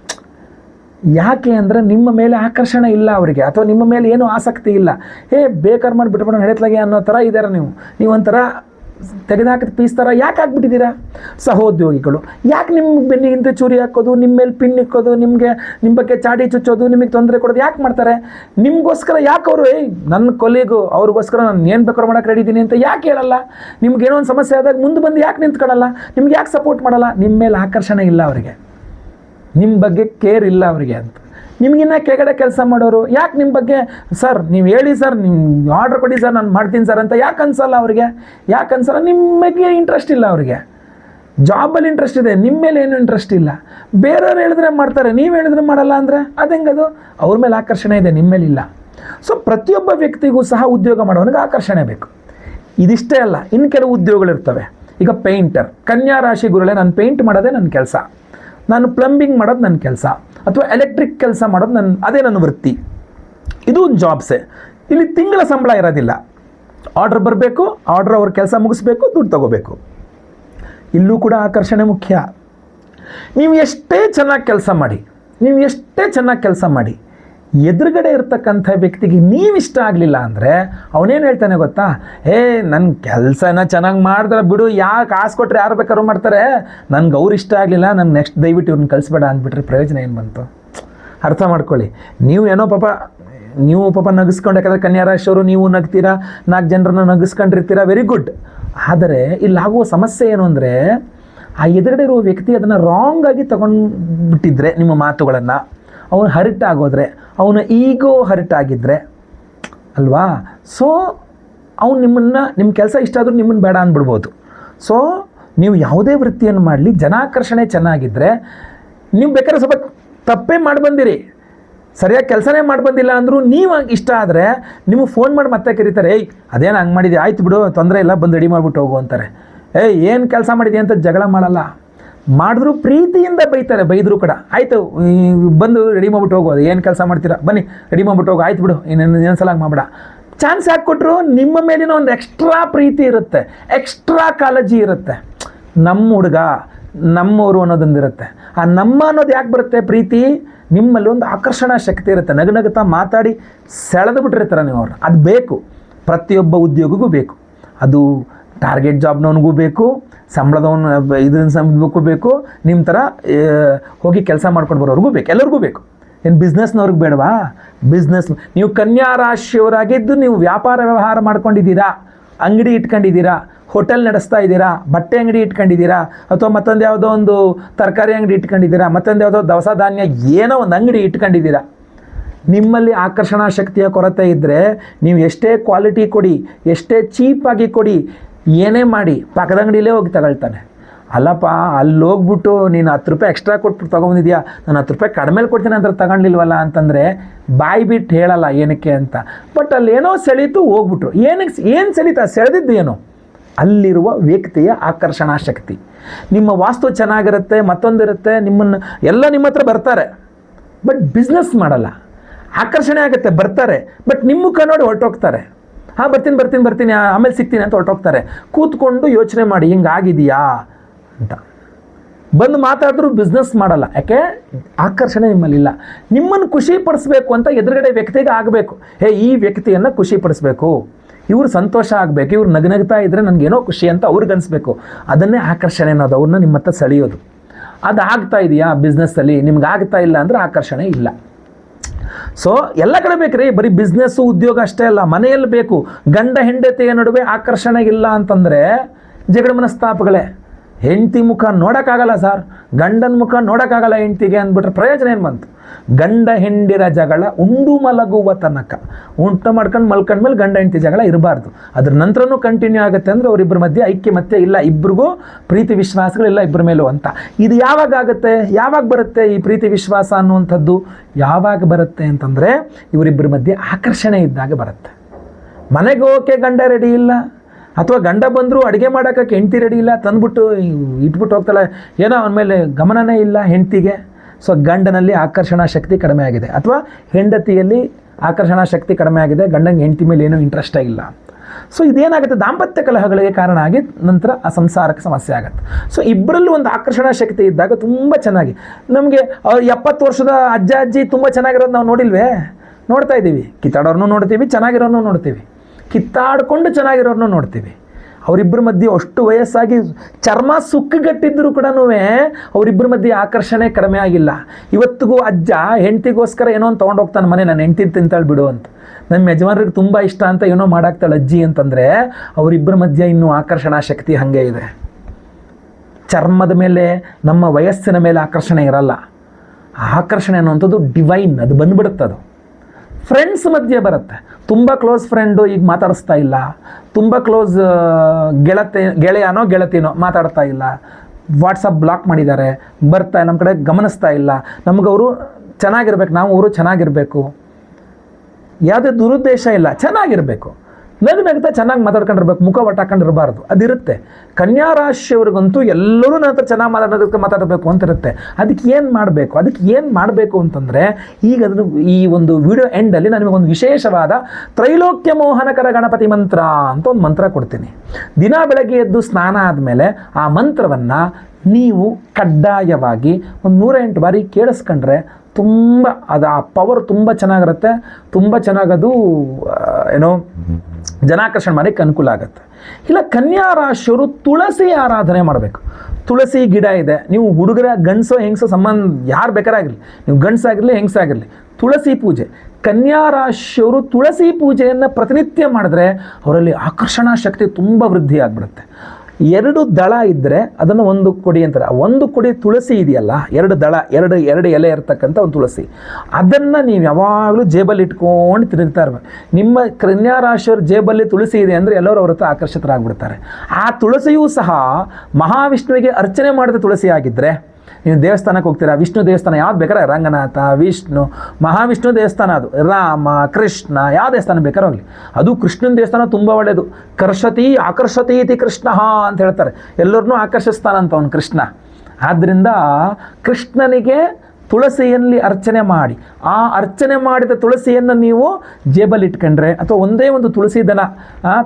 ಯಾಕೆ ಅಂದರೆ ನಿಮ್ಮ ಮೇಲೆ ಆಕರ್ಷಣೆ ಇಲ್ಲ ಅವರಿಗೆ, ಅಥವಾ ನಿಮ್ಮ ಮೇಲೆ ಏನೂ ಆಸಕ್ತಿ ಇಲ್ಲ. ಹೇ, ಬೇಕಾರ್ ಮಾಡಿ ಬಿಟ್ಬಿಡೋಣ ನಡೆಯತ್ಲಾಗೆ ಅನ್ನೋ ಥರ ಇದ್ದಾರೆ ನೀವು. ನೀವೊಂಥರ ತೆಗೆದುಹಾಕಿದ ಪೀಸ್ ಥರ ಯಾಕೆ ಹಾಕ್ಬಿಟ್ಟಿದ್ದೀರಾ? ಸಹೋದ್ಯೋಗಿಗಳು, ಯಾಕೆ ನಿಮ್ಮ ಬೆನ್ನಿಗಿಂತ ಚೂರಿ ಹಾಕೋದು ನಿಮ್ಮ ಮೇಲೆ ಪಿನ್ ಇಕ್ಕೋದು, ನಿಮಗೆ ನಿಮ್ಮ ಬಗ್ಗೆ ಚಾಡಿ ಚುಚ್ಚೋದು, ನಿಮಗೆ ತೊಂದರೆ ಕೊಡೋದು ಯಾಕೆ ಮಾಡ್ತಾರೆ? ನಿಮಗೋಸ್ಕರ ಯಾಕೆ ಅವರು, ಏಯ್ ನನ್ನ ಕೊಲೆಗೂ, ಅವ್ರಿಗೋಸ್ಕರ ನಾನು ಏನು ಬೇಕಾದ್ರೂ ಮಾಡೋಕೆ ರೆಡಿ ಇದ್ದೀನಿ ಅಂತ ಯಾಕೆ ಹೇಳಲ್ಲ? ನಿಮ್ಗೆ ಏನೋ ಒಂದು ಸಮಸ್ಯೆ ಆದಾಗ ಮುಂದೆ ಬಂದು ಯಾಕೆ ನಿಂತ್ಕೊಳ್ಳಲ್ಲ ನಿಮ್ಗೆ ಯಾಕೆ ಸಪೋರ್ಟ್ ಮಾಡಲ್ಲ? ನಿಮ್ಮ ಮೇಲೆ ಆಕರ್ಷಣೆ ಇಲ್ಲ ಅವರಿಗೆ. ನಿಮ್ಮ ಬಗ್ಗೆ ಕೇರ್ ಇಲ್ಲ ಅವರಿಗೆ ಅಂತ. ನಿಮಗಿನ್ನ ಕೆಳಗಡೆ ಕೆಲಸ ಮಾಡೋರು, ಯಾಕೆ ನಿಮ್ಮ ಬಗ್ಗೆ, ಸರ್, ನೀವು ಹೇಳಿ ಸರ್ ನಿಮ್ಮ ಆರ್ಡ್ರ್ ಕೊಡಿ ಸರ್, ನಾನು ಮಾಡ್ತೀನಿ ಸರ್ ಅಂತ ಯಾಕೆ ಅನ್ಸಲ್ಲ ಅವ್ರಿಗೆ? ಯಾಕೆ ಅನ್ಸಲ್ಲ? ನಿಮ್ಮ ಬಗ್ಗೆ ಇಂಟ್ರೆಸ್ಟ್ ಇಲ್ಲ ಅವರಿಗೆ. ಜಾಬಲ್ಲಿ ಇಂಟ್ರೆಸ್ಟ್ ಇದೆ ನಿಮ್ಮ ಮೇಲೆ ಏನು ಇಂಟ್ರೆಸ್ಟ್ ಇಲ್ಲ. ಬೇರೆಯವ್ರು ಹೇಳಿದ್ರೆ ಮಾಡ್ತಾರೆ, ನೀವು ಹೇಳಿದ್ರೆ ಮಾಡಲ್ಲ ಅಂದರೆ ಅದು ಹೆಂಗದು? ಅವ್ರ ಮೇಲೆ ಆಕರ್ಷಣೆ ಇದೆ ನಿಮ್ಮ ಮೇಲೆ ಇಲ್ಲ. ಸೊ ಪ್ರತಿಯೊಬ್ಬ ವ್ಯಕ್ತಿಗೂ ಸಹ ಉದ್ಯೋಗ ಮಾಡೋನಿಗೆ ಆಕರ್ಷಣೆ ಬೇಕು. ಇದಿಷ್ಟೇ ಅಲ್ಲ ಇನ್ನು ಕೆಲವು ಉದ್ಯೋಗಗಳಿರ್ತವೆ ಈಗ ಪೇಂಟರ್ ಕನ್ಯಾ ರಾಶಿ ಗುರುಳೆ, ನಾನು ಪೇಂಟ್ ಮಾಡೋದೇ ನನ್ನ ಕೆಲಸ. ನಾನು ಪ್ಲಂಬಿಂಗ್ ಮಾಡೋದು ನನ್ನ ಕೆಲಸ. ಅಥವಾ ಎಲೆಕ್ಟ್ರಿಕ್ ಕೆಲಸ ಮಾಡೋದು ನನ್ನ ಅದೇ ನನ್ನ ವೃತ್ತಿ. ಇದು ಒಂದು ಜಾಬ್ಸೇ ಇಲ್ಲಿ ತಿಂಗಳ ಸಂಬಳ ಇರೋದಿಲ್ಲ. ಆರ್ಡ್ರ್ ಬರಬೇಕು ಆರ್ಡ್ರ್ ಅವ್ರ ಕೆಲಸ ಮುಗಿಸ್ಬೇಕು, ದುಡ್ಡು ತಗೋಬೇಕು. ಇಲ್ಲೂ ಕೂಡ ಆಕರ್ಷಣೆ ಮುಖ್ಯ. ನೀವು ಎಷ್ಟೇ ಚೆನ್ನಾಗಿ ಕೆಲಸ ಮಾಡಿ, ನೀವು ಎಷ್ಟೇ ಚೆನ್ನಾಗಿ ಕೆಲಸ ಮಾಡಿ ಎದುರುಗಡೆ ಇರ್ತಕ್ಕಂಥ ವ್ಯಕ್ತಿಗೆ ನೀವು ಇಷ್ಟ ಆಗಲಿಲ್ಲ ಅಂದರೆ ಅವನೇನು ಹೇಳ್ತಾನೆ ಗೊತ್ತಾ? ಏ ನನ್ನ ಕೆಲಸನ ಚೆನ್ನಾಗಿ ಮಾಡಿದ್ರೆ ಬಿಡು, ಯಾಕೆ ಕಾಸು ಕೊಟ್ಟರೆ ಯಾರು ಬೇಕಾದ್ರೂ ಮಾಡ್ತಾರೆ? ನನಗೆ ಅವ್ರು ಇಷ್ಟ ಆಗಲಿಲ್ಲ, ನಾನು ನೆಕ್ಸ್ಟ್ ದಯವಿಟ್ಟು ಇವ್ರನ್ನ ಕಳಿಸ್ಬೇಡ ಅಂದ್ಬಿಟ್ರೆ ಪ್ರಯೋಜನ ಏನು ಬಂತು? ಅರ್ಥ ಮಾಡ್ಕೊಳ್ಳಿ. ನೀವು ಏನೋ ಪಾಪ, ನೀವು ಪಾಪ ನಗಿಸ್ಕೊಂಡು, ಯಾಕಂದರೆ ಕನ್ಯಾ ರಾಶಿಯವರು ನೀವು ನಗ್ತೀರಾ, ನಾಲ್ಕು ಜನರನ್ನು ನಗಿಸ್ಕೊಂಡಿರ್ತೀರಾ ವೆರಿ ಗುಡ್ ಆದರೆ ಇಲ್ಲಾಗುವ ಸಮಸ್ಯೆ ಏನು ಅಂದರೆ, ಆ ಎದುರುಗಡೆ ಇರುವ ವ್ಯಕ್ತಿ ಅದನ್ನು ರಾಂಗಾಗಿ ತಗೊಂಡ್ಬಿಟ್ಟಿದ್ರೆ ನಿಮ್ಮ ಮಾತುಗಳನ್ನು ಅವನು ಹರಿಟ್ ಆಗೋದ್ರೆ ಅವನ ಈಗೋ ಹರಿಟ್ ಆಗಿದ್ದರೆ ಅಲ್ವಾ? ಸೊ ಅವ್ನು ನಿಮ್ಮನ್ನು ನಿಮ್ಮ ಕೆಲಸ ಇಷ್ಟ ಆದರೂ ನಿಮ್ಮನ್ನು ಬೇಡ ಅಂದ್ಬಿಡ್ಬೋದು. ಸೊ ನೀವು ಯಾವುದೇ ವೃತ್ತಿಯನ್ನು ಮಾಡಲಿ, ಜನಾಕರ್ಷಣೆ ಚೆನ್ನಾಗಿದ್ದರೆ ನೀವು ಬೇಕಾದ್ರೆ ಸ್ವಲ್ಪ ತಪ್ಪೇ ಮಾಡಿ ಬಂದಿರಿ ಸರಿಯಾಗಿ ಕೆಲಸನೇ ಮಾಡಿ ಬಂದಿಲ್ಲ ಅಂದರೂ ನೀವು ಇಷ್ಟ ಆದರೆ, ನಿಮಗೆ ಫೋನ್ ಮಾಡಿ ಮತ್ತೆ ಕರೀತಾರೆ, ಏಯ್, ಅದೇನು ಹಂಗೆ ಮಾಡಿದೆ ಆಯ್ತು ಬಿಡು, ತೊಂದರೆ ಇಲ್ಲ, ಬಂದು ರೆಡಿ ಮಾಡಿಬಿಟ್ಟು ಹೋಗು ಅಂತಾರೆ. ಏಯ್, ಏನು ಕೆಲಸ ಮಾಡಿದೆ ಅಂತ ಜಗಳ ಮಾಡಲ್ಲ. ಮಾಡಿದ್ರು ಪ್ರೀತಿಯಿಂದ ಬೈತಾರೆ, ಬೈದರೂ ಕೂಡ. ಆಯಿತು ಬಂದು ರೆಡಿ ಮಾಡ್ಬಿಟ್ಟು ಹೋಗೋದು ಏನು ಕೆಲಸ ಮಾಡ್ತೀರಾ? ಬನ್ನಿ ರೆಡಿ ಮಾಡ್ಬಿಟ್ಟು ಹೋಗು, ಆಯ್ತು ಬಿಡು ಇನ್ನೊಂದು ಸಲ ಮಾಡ್ಬೇಡ. ಚಾನ್ಸ್ ಹಾಕ್ಕೊಟ್ರು ನಿಮ್ಮ ಮೇಲಿನ ಒಂದು ಎಕ್ಸ್ಟ್ರಾ ಪ್ರೀತಿ ಇರುತ್ತೆ ಎಕ್ಸ್ಟ್ರಾ ಕಾಳಜಿ ಇರುತ್ತೆ. ನಮ್ಮ ಹುಡುಗ, ನಮ್ಮವರು ಅನ್ನೋದೊಂದಿರುತ್ತೆ. ಆ ನಮ್ಮ ಅನ್ನೋದು ಯಾಕೆ ಬರುತ್ತೆ ಪ್ರೀತಿ? ನಿಮ್ಮಲ್ಲಿ ಒಂದು ಆಕರ್ಷಣಾ ಶಕ್ತಿ ಇರುತ್ತೆ. ನಗನಗುತ್ತಾ ಮಾತಾಡಿ ಸೆಳೆದು ಬಿಟ್ಟಿರ್ತಾರೆ ನೀವು ಅವ್ರು. ಅದು ಬೇಕು. ಪ್ರತಿಯೊಬ್ಬ ಉದ್ಯೋಗಿಗೂ ಬೇಕು. ಅದು ಟಾರ್ಗೆಟ್ ಜಾಬ್ನವನಿಗೂ ಬೇಕು, ಸಂಬಳದವನು ಇದನ್ನ ಸಂಬಳಕ್ಕೂ ಬೇಕು ನಿಮ್ಮ ಥರ ಹೋಗಿ ಕೆಲಸ ಮಾಡ್ಕೊಂಡು ಬರೋರಿಗೂ ಬೇಕು, ಎಲ್ಲರಿಗೂ ಬೇಕು. ಏನು ಬಿಸ್ನೆಸ್ನವ್ರಿಗೆ ಬೇಡವಾ? ಬಿಸ್ನೆಸ್, ನೀವು ಕನ್ಯಾ ರಾಶಿಯವರಾಗಿದ್ದು ನೀವು ವ್ಯಾಪಾರ ವ್ಯವಹಾರ ಮಾಡ್ಕೊಂಡಿದ್ದೀರಾ, ಅಂಗಡಿ ಇಟ್ಕೊಂಡಿದ್ದೀರಾ, ಹೋಟೆಲ್ ನಡೆಸ್ತಾ ಇದ್ದೀರಾ, ಬಟ್ಟೆ ಅಂಗಡಿ ಇಟ್ಕೊಂಡಿದ್ದೀರಾ, ಅಥವಾ ಮತ್ತೊಂದು ಯಾವುದೋ ಒಂದು ತರಕಾರಿ ಅಂಗಡಿ ಇಟ್ಕೊಂಡಿದ್ದೀರಾ, ಮತ್ತೊಂದು ಯಾವುದೋ ದವಸ ಧಾನ್ಯ ಏನೋ ಒಂದು ಅಂಗಡಿ ಇಟ್ಕೊಂಡಿದ್ದೀರಾ. ನಿಮ್ಮಲ್ಲಿ ಆಕರ್ಷಣಾ ಶಕ್ತಿಯ ಕೊರತೆ ಇದ್ದರೆ ನೀವು ಎಷ್ಟೇ ಕ್ವಾಲಿಟಿ ಕೊಡಿ, ಎಷ್ಟೇ ಚೀಪಾಗಿ ಕೊಡಿ ಏನೇ ಮಾಡಿ ಪಕ್ಕದ ಅಂಗಡಿಲೇ ಹೋಗಿ ತಗೊಳ್ತಾನೆ. ಅಲ್ಲಪ್ಪ, ಅಲ್ಲಿ ಹೋಗ್ಬಿಟ್ಟು ನೀನು ಹತ್ತು ರೂಪಾಯಿ ಎಕ್ಸ್ಟ್ರಾ ಕೊಟ್ಬಿಟ್ಟು ತೊಗೊಂಡಿದ್ಯಾ ನಾನು ಹತ್ತು ರೂಪಾಯಿ ಕಡಿಮೆ ಕೊಡ್ತೀನಿ ಅಂತ ತಗೊಂಡಿಲ್ವಲ್ಲ ಅಂತಂದರೆ ಬಾಯಿ ಬಿಟ್ಟು ಹೇಳಲ್ಲ ಏನಕ್ಕೆ ಅಂತ. ಬಟ್ ಅಲ್ಲಿ ಏನೋ ಸೆಳೀತು, ಹೋಗ್ಬಿಟ್ರು. ಏನಕ್ಕೆ ಏನು ಸೆಳೀತಾ? ಸೆಳೆದಿದ್ದು ಏನು? ಅಲ್ಲಿರುವ ವ್ಯಕ್ತಿಯ ಆಕರ್ಷಣಾ ಶಕ್ತಿ. ನಿಮ್ಮ ವಾಸ್ತು ಚೆನ್ನಾಗಿರುತ್ತೆ, ಮತ್ತೊಂದಿರುತ್ತೆ, ನಿಮ್ಮನ್ನು ಎಲ್ಲ ನಿಮ್ಮ ಹತ್ರ ಬರ್ತಾರೆ. ಬಟ್ ಬಿಸ್ನೆಸ್ ಮಾಡಲ್ಲ. ಆಕರ್ಷಣೆ ಆಗುತ್ತೆ, ಬರ್ತಾರೆ. ಬಟ್ ನಿಮ್ಮ ಮುಖ ನೋಡಿ ಹೊರಟೋಗ್ತಾರೆ. ಹಾಂ, ಬರ್ತೀನಿ ಬರ್ತೀನಿ ಬರ್ತೀನಿ. ಆಮೇಲೆ ಸಿಗ್ತೀನಿ ಅಂತ ಹೊರಟೋಗ್ತಾರೆ. ಕೂತ್ಕೊಂಡು ಯೋಚನೆ ಮಾಡಿ, ಹಿಂಗಾಗಿದೆಯಾ? ಅಂತ. ಬಂದು ಮಾತಾಡಿದ್ರು ಬಿಸ್ನೆಸ್ ಮಾಡಲ್ಲ. ಯಾಕೆ? ಆಕರ್ಷಣೆ ನಿಮ್ಮಲ್ಲಿಲ್ಲ. ನಿಮ್ಮನ್ನು ಖುಷಿ ಪಡಿಸ್ಬೇಕು ಅಂತ ಎದುರುಗಡೆ ವ್ಯಕ್ತಿಗೆ ಆಗಬೇಕು. ಹೇ, ಈ ವ್ಯಕ್ತಿಯನ್ನು ಖುಷಿ ಪಡಿಸ್ಬೇಕು ಇವ್ರು ಸಂತೋಷ ಆಗಬೇಕು. ಇವ್ರು ನಗ್ನಗ್ತಾ ಇದ್ದರೆ ನನಗೇನೋ ಖುಷಿ ಅಂತ ಅವ್ರಿಗೆ ಅನಿಸ್ಬೇಕು. ಅದನ್ನೇ ಆಕರ್ಷಣೆ ಅನ್ನೋದು. ಅವ್ರನ್ನ ನಿಮ್ಮ ಹತ್ರ ಸೆಳೆಯೋದು. ಅದು ಆಗ್ತಾ ಇದೆಯಾ ಬಿಸ್ನೆಸ್ಸಲ್ಲಿ ನಿಮ್ಗೆ ಆಗ್ತಾ ಇಲ್ಲ ಅಂದರೆ ಆಕರ್ಷಣೆ ಇಲ್ಲ. ಸೊ ಎಲ್ಲ ಕಡೆ ಬೇಕ್ರಿ, ಬರೀ ಬಿಸ್ನೆಸ್ಸು ಉದ್ಯೋಗ ಅಷ್ಟೇ ಅಲ್ಲ, ಮನೆಯಲ್ಲಿ ಬೇಕು. ಗಂಡ ಹೆಂಡತಿಯ ನಡುವೆ ಆಕರ್ಷಣೆ ಇಲ್ಲ ಅಂತಂದರೆ ಜಗಳ ಮನಸ್ತಾಪಗಳೇ. ಹೆಂಡತಿ ಮುಖ ನೋಡೋಕ್ಕಾಗಲ್ಲ ಸರ್. ಗಂಡನ ಮುಖ ನೋಡೋಕ್ಕಾಗಲ್ಲ ಹೆಂಡ್ತಿಗೆ ಅಂದ್ಬಿಟ್ರೆ ಪ್ರಯೋಜನ ಏನು ಬಂತು? ಗಂಡ ಹೆಂಡಿರ ಜಗಳ ಉಂಡು ಮಲಗುವ ತನಕ. ಊಟ ಮಾಡ್ಕೊಂಡು ಮಲ್ಕೊಂಡ್ಮೇಲೆ ಗಂಡ ಹೆಂಡತಿ ಜಗಳ ಇರಬಾರ್ದು. ಅದ್ರ ನಂತರನೂ ಕಂಟಿನ್ಯೂ ಆಗುತ್ತೆ ಅಂದರೆ ಅವರಿಬ್ಬರ ಮಧ್ಯೆ ಐಕ್ಯ ಮತ್ತೆ ಇಲ್ಲ ಇಬ್ಬರಿಗೂ ಪ್ರೀತಿ ವಿಶ್ವಾಸಗಳಿಲ್ಲ ಇಬ್ಬರ ಮೇಲೂ ಅಂತ. ಇದು ಯಾವಾಗ ಆಗುತ್ತೆ? ಯಾವಾಗ ಬರುತ್ತೆ ಈ ಪ್ರೀತಿ ವಿಶ್ವಾಸ ಅನ್ನುವಂಥದ್ದು? ಯಾವಾಗ ಬರುತ್ತೆ ಅಂತಂದರೆ ಇವರಿಬ್ಬರ ಮಧ್ಯೆ ಆಕರ್ಷಣೆ ಇದ್ದಾಗ ಬರುತ್ತೆ. ಮನೆಗೆ ಹೋಗೋಕ್ಕೆ ಗಂಡ ರೆಡಿ ಇಲ್ಲ, ಅಥವಾ ಗಂಡ ಬಂದರೂ ಅಡುಗೆ ಮಾಡೋಕ್ಕೆ ಹೆಂಡ್ತಿ ರೆಡಿ ಇಲ್ಲ, ತಂದ್ಬಿಟ್ಟು ಇಟ್ಬಿಟ್ಟು ಹೋಗ್ತಾಳೆ, ಏನೋ ಅವನ ಮೇಲೆ ಗಮನನೇ ಇಲ್ಲ ಹೆಂಡ್ತಿಗೆ. ಸೊ ಗಂಡನಲ್ಲಿ ಆಕರ್ಷಣಾ ಶಕ್ತಿ ಕಡಿಮೆ ಆಗಿದೆ. ಅಥವಾ ಹೆಂಡತಿಯಲ್ಲಿ ಆಕರ್ಷಣಾ ಶಕ್ತಿ ಕಡಿಮೆ ಆಗಿದೆ ಗಂಡನಿಗೆ ಹೆಂಡತಿ ಮೇಲೆ ಏನೂ ಇಂಟ್ರೆಸ್ಟೇ ಇಲ್ಲ. ಸೊ ಇದೇನಾಗುತ್ತೆ? ದಾಂಪತ್ಯ ಕಲಹಗಳಿಗೆ ಕಾರಣ ಆಗಿ ನಂತರ ಆ ಸಂಸಾರಕ್ಕೆ ಸಮಸ್ಯೆ ಆಗುತ್ತೆ. ಸೊ ಇಬ್ಬರಲ್ಲೂ ಒಂದು ಆಕರ್ಷಣಾ ಶಕ್ತಿ ಇದ್ದಾಗ ತುಂಬ ಚೆನ್ನಾಗಿ. ನಮಗೆ ಎಪ್ಪತ್ತು ವರ್ಷದ ಅಜ್ಜ, ಅಜ್ಜಿ ತುಂಬ ಚೆನ್ನಾಗಿರೋದು ನಾವು ನೋಡಿಲ್ವೇ? ನೋಡ್ತಾ ಇದ್ದೀವಿ. ಕಿತ್ತಾಡೋರ್ನೂ ನೋಡ್ತೀವಿ, ಚೆನ್ನಾಗಿರೋರ್ನೂ ನೋಡ್ತೀವಿ. ಕಿತ್ತಾಡ್ಕೊಂಡು ಚೆನ್ನಾಗಿರೋರ್ನೂ ನೋಡ್ತೀವಿ. ಅವರಿಬ್ಬರ ಮಧ್ಯೆ ಅಷ್ಟು ವಯಸ್ಸಾಗಿ ಚರ್ಮ ಸುಕ್ಕುಗಟ್ಟಿದ್ದರೂ ಕೂಡ ಅವರಿಬ್ಬರ ಮಧ್ಯೆ ಆಕರ್ಷಣೆ ಕಡಿಮೆ ಆಗಿಲ್ಲ. ಇವತ್ತಿಗೂ ಅಜ್ಜ ಹೆಂಡ್ತಿಗೋಸ್ಕರ ಏನೋ ಒಂದು ತೊಗೊಂಡು ಹೋಗ್ತಾನೆ ಮನೆ, ನಾನು ಹೆಂಡ್ತಿ ತಿಂತಾಳೆ ಬಿಡು ಅಂತ. ನಮ್ಮ ಯಜಮಾನರಿಗೆ ತುಂಬ ಇಷ್ಟ ಅಂತ ಏನೋ ಮಾಡಾಕ್ತಾಳೆ ಅಜ್ಜಿ ಅಂತಂದರೆ ಅವರಿಬ್ಬರ ಮಧ್ಯೆ ಇನ್ನೂ ಆಕರ್ಷಣಾ ಶಕ್ತಿ ಹಾಗೆ ಇದೆ. ಚರ್ಮದ ಮೇಲೆ, ನಮ್ಮ ವಯಸ್ಸಿನ ಮೇಲೆ ಆಕರ್ಷಣೆ ಇರಲ್ಲ. ಆಕರ್ಷಣೆ ಅನ್ನುವಂಥದ್ದು ಡಿವೈನ್ ಅದು ಬಂದ್ಬಿಡುತ್ತೆ ಅದು ಫ್ರೆಂಡ್ಸ್ ಮಧ್ಯೆ ಬರುತ್ತೆ. ತುಂಬ ಕ್ಲೋಸ್ ಫ್ರೆಂಡು ಈಗ ಮಾತಾಡಿಸ್ತಾ ಇಲ್ಲ. ತುಂಬ ಕ್ಲೋಸ್ ಗೆಳತಿ, ಗೆಳೆಯನೋ ಗೆಳತಿನೋ ಮಾತಾಡ್ತಾ ಇಲ್ಲ. ವಾಟ್ಸಪ್ ಬ್ಲಾಕ್ ಮಾಡಿದ್ದಾರೆ. ಬರ್ತಾ ನಮ್ಮ ಕಡೆ ಗಮನಿಸ್ತಾ ಇಲ್ಲ. ನಮಗವರು ಚೆನ್ನಾಗಿರ್ಬೇಕು, ನಾವು ಅವರು ಚೆನ್ನಾಗಿರಬೇಕು. ಯಾವುದೇ ದುರುದ್ದೇಶ ಇಲ್ಲ, ಚೆನ್ನಾಗಿರಬೇಕು. ನಗು ನಗ್ತಾ ಚೆನ್ನಾಗಿ ಮಾತಾಡ್ಕೊಂಡಿರ್ಬೇಕು, ಮುಖ ಒಟ್ಟಾಕೊಂಡಿರಬಾರ್ದು ಅದಿರುತ್ತೆ. ಕನ್ಯಾ ರಾಶಿಯವ್ರಿಗಂತೂ ಎಲ್ಲರೂ ನನ್ನ ಹತ್ರ ಚೆನ್ನಾಗಿ ಮಾತಾಡೋದಕ್ಕೆ ಮಾತಾಡಬೇಕು ಅಂತ ಇರುತ್ತೆ ಅದಕ್ಕೆ ಏನು ಮಾಡಬೇಕು? ಅದಕ್ಕೆ ಏನು ಮಾಡಬೇಕು ಅಂತಂದರೆ, ಈಗ ಅದನ್ನು ಈ ಒಂದು ವಿಡಿಯೋ ಎಂಡಲ್ಲಿ ನಾನು ಒಂದು ವಿಶೇಷವಾದ ತ್ರೈಲೋಕ್ಯ ಮೋಹನಕರ ಗಣಪತಿ ಮಂತ್ರ ಅಂತ ಒಂದು ಮಂತ್ರ ಕೊಡ್ತೀನಿ. ದಿನ ಬೆಳಗ್ಗೆ ಎದ್ದು ಸ್ನಾನ ಆದಮೇಲೆ ಆ ಮಂತ್ರವನ್ನು ನೀವು ಕಡ್ಡಾಯವಾಗಿ ಒಂದು ನೂರ ಎಂಟು ಬಾರಿ ಕೇಳಿಸ್ಕೊಂಡ್ರೆ ತುಂಬ ಅದು ಆ ಪವರ್ ತುಂಬ ಚೆನ್ನಾಗಿರುತ್ತೆ. ತುಂಬ ಚೆನ್ನಾಗದು ಏನೋ ಜನಾಕರ್ಷಣೆ ಮಾಡೋಕ್ಕೆ ಅನುಕೂಲ ಆಗುತ್ತೆ. ಇಲ್ಲ ಕನ್ಯಾ ರಾಶಿಯವರು ತುಳಸಿ ಆರಾಧನೆ ಮಾಡಬೇಕು. ತುಳಸಿ ಗಿಡ ಇದೆ, ನೀವು ಹುಡುಗರ ಗಂಡಸೋ ಹೆಂಗಸೋ ಸಂಬಂಧ ಯಾರು ಬೇಕಾರಾಗಿರಲಿ ನೀವು ಗಂಡಸಾಗಿರಲಿ ಹೆಂಗಸಾಗಿರಲಿ ತುಳಸಿ ಪೂಜೆ. ಕನ್ಯಾ ರಾಶಿಯವರು ತುಳಸಿ ಪೂಜೆಯನ್ನು ಪ್ರತಿನಿತ್ಯ ಮಾಡಿದ್ರೆ ಅವರಲ್ಲಿ ಆಕರ್ಷಣಾ ಶಕ್ತಿ ತುಂಬ ವೃದ್ಧಿ ಆಗಿಬಿಡುತ್ತೆ. ಎರಡು ದಳ ಇದ್ದರೆ ಅದನ್ನು ಒಂದು ಕೊಡಿ ಅಂತಾರೆ. ಒಂದು ಕೊಡಿ ತುಳಸಿ ಇದೆಯಲ್ಲ, ಎರಡು ದಳ, ಎರಡು ಎರಡು ಎಲೆ ಇರ್ತಕ್ಕಂಥ ಒಂದು ತುಳಸಿ. ಅದನ್ನು ನೀವು ಯಾವಾಗಲೂ ಜೇಬಲ್ಲಿ ಇಟ್ಕೊಂಡು ತಿರುಗ್ತಾ ಇರ್ಬೇಕು. ನಿಮ್ಮ ಕನ್ಯಾ ರಾಶಿಯವ್ರ ಜೇಬಲ್ಲಿ ತುಳಸಿ ಇದೆ ಅಂದರೆ ಎಲ್ಲರೂ ಅವ್ರ ಹತ್ರ ಆಕರ್ಷಿತರಾಗ್ಬಿಡ್ತಾರೆ. ಆ ತುಳಸಿಯೂ ಸಹ ಮಹಾವಿಷ್ಣುವಿಗೆ ಅರ್ಚನೆ ಮಾಡಿದ ತುಳಸಿ ಆಗಿದ್ದರೆ ನೀವು ದೇವಸ್ಥಾನಕ್ಕೆ ಹೋಗ್ತೀರಾ? ವಿಷ್ಣು ದೇವಸ್ಥಾನ, ಯಾವ್ದು ಬೇಕಾದ್ರೆ ರಂಗನಾಥ, ವಿಷ್ಣು, ಮಹಾವಿಷ್ಣು ದೇವಸ್ಥಾನ ಅದು. ರಾಮ, ಕೃಷ್ಣ, ಯಾವ ದೇವಸ್ಥಾನ ಬೇಕಾದ್ರೆ ಹೋಗಲಿ. ಅದು ಕೃಷ್ಣನ ದೇವಸ್ಥಾನ ತುಂಬ ಒಳ್ಳೆಯದು ಕರ್ಷತಿ ಆಕರ್ಷತಿ ಇತಿ ಕೃಷ್ಣ ಅಂತ ಹೇಳ್ತಾರೆ. ಎಲ್ಲರನ್ನೂ ಆಕರ್ಷಿಸ್ತಾನಂತ ಅವನು ಕೃಷ್ಣ. ಆದ್ದರಿಂದ ಕೃಷ್ಣನಿಗೆ ತುಳಸಿಯಲ್ಲಿ ಅರ್ಚನೆ ಮಾಡಿ. ಆ ಅರ್ಚನೆ ಮಾಡಿದ ತುಳಸಿಯನ್ನು ನೀವು ಜೇಬಲ್ಲಿ ಇಟ್ಕೊಂಡ್ರೆ ಅಥವಾ ಒಂದೇ ಒಂದು ತುಳಸಿ ದನ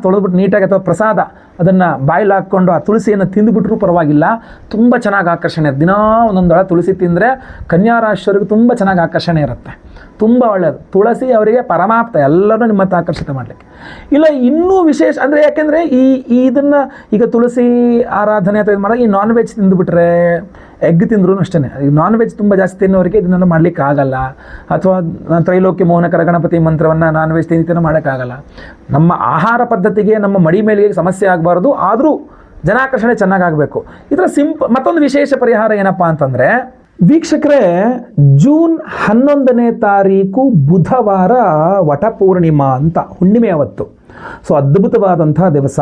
ತೊಳೆದ್ಬಿಟ್ಟು ನೀಟಾಗಿ ಅಥವಾ ಪ್ರಸಾದ ಅದನ್ನು ಬಾಯಿಲ್ ಹಾಕ್ಕೊಂಡು ಆ ತುಳಸಿಯನ್ನು ತಿಂದುಬಿಟ್ರೂ ಪರವಾಗಿಲ್ಲ. ತುಂಬ ಚೆನ್ನಾಗಿ ಆಕರ್ಷಣೆ. ದಿನ ಒಂದೊಂದು ತುಳಸಿ ತಿಂದರೆ ಕನ್ಯಾರಾಶಿಯವರಿಗೆ ತುಂಬ ಚೆನ್ನಾಗಿ ಆಕರ್ಷಣೆ ಇರುತ್ತೆ. ತುಂಬ ಒಳ್ಳೆಯದು ತುಳಸಿ ಅವರಿಗೆ ಪರಮಾಪ್ತ ಎಲ್ಲರೂ ನಿಮ್ಮ ಆಕರ್ಷಿತ ಮಾಡಲಿಕ್ಕೆ. ಇಲ್ಲ, ಇನ್ನೂ ವಿಶೇಷ ಅಂದರೆ ಯಾಕೆಂದರೆ ಈ, ಇದನ್ನು ಈಗ ತುಳಸಿ ಆರಾಧನೆ ಅಥವಾ ಇದು ಮಾಡೋ, ಈ ನಾನ್ ವೆಜ್ ತಿಂದುಬಿಟ್ರೆ ಎಗ್ ತಿಂದ್ರೂ ಅಷ್ಟೇ ಈಗ ನಾನ್ ವೆಜ್ ತುಂಬ ಜಾಸ್ತಿ ತಿನ್ನೋರಿಗೆ ಇದನ್ನೆಲ್ಲ ಮಾಡಲಿಕ್ಕೆ ಆಗಲ್ಲ. ಅಥವಾ ತ್ರೈಲೋಕ್ಯ ಮೋಹನಕರ ಗಣಪತಿ ಮಂತ್ರವನ್ನು ನಾನ್ ವೆಜ್ ತಿಂದಿನ ಮಾಡೋಕ್ಕಾಗಲ್ಲ ನಮ್ಮ ಆಹಾರ ಪದ್ಧತಿಗೆ, ನಮ್ಮ ಮಡಿ ಮೇಲಿಗೆ ಸಮಸ್ಯೆ ಆಗಬಾರ್ದು. ಆದರೂ ಜನಾಕರ್ಷಣೆ ಚೆನ್ನಾಗಾಗಬೇಕು ಇದರ ಸಿಂಪ್ ಮತ್ತೊಂದು ವಿಶೇಷ ಪರಿಹಾರ ಏನಪ್ಪ ಅಂತಂದರೆ ವೀಕ್ಷಕರೇ ಜೂನ್ ಹನ್ನೊಂದನೇ ತಾರೀಕು ಬುಧವಾರ ವಟಪೂರ್ಣಿಮಾ ಅಂತ ಹುಣ್ಣಿಮೆ ಅವತ್ತು ಸೊ ಅದ್ಭುತವಾದಂಥ ದಿವಸ.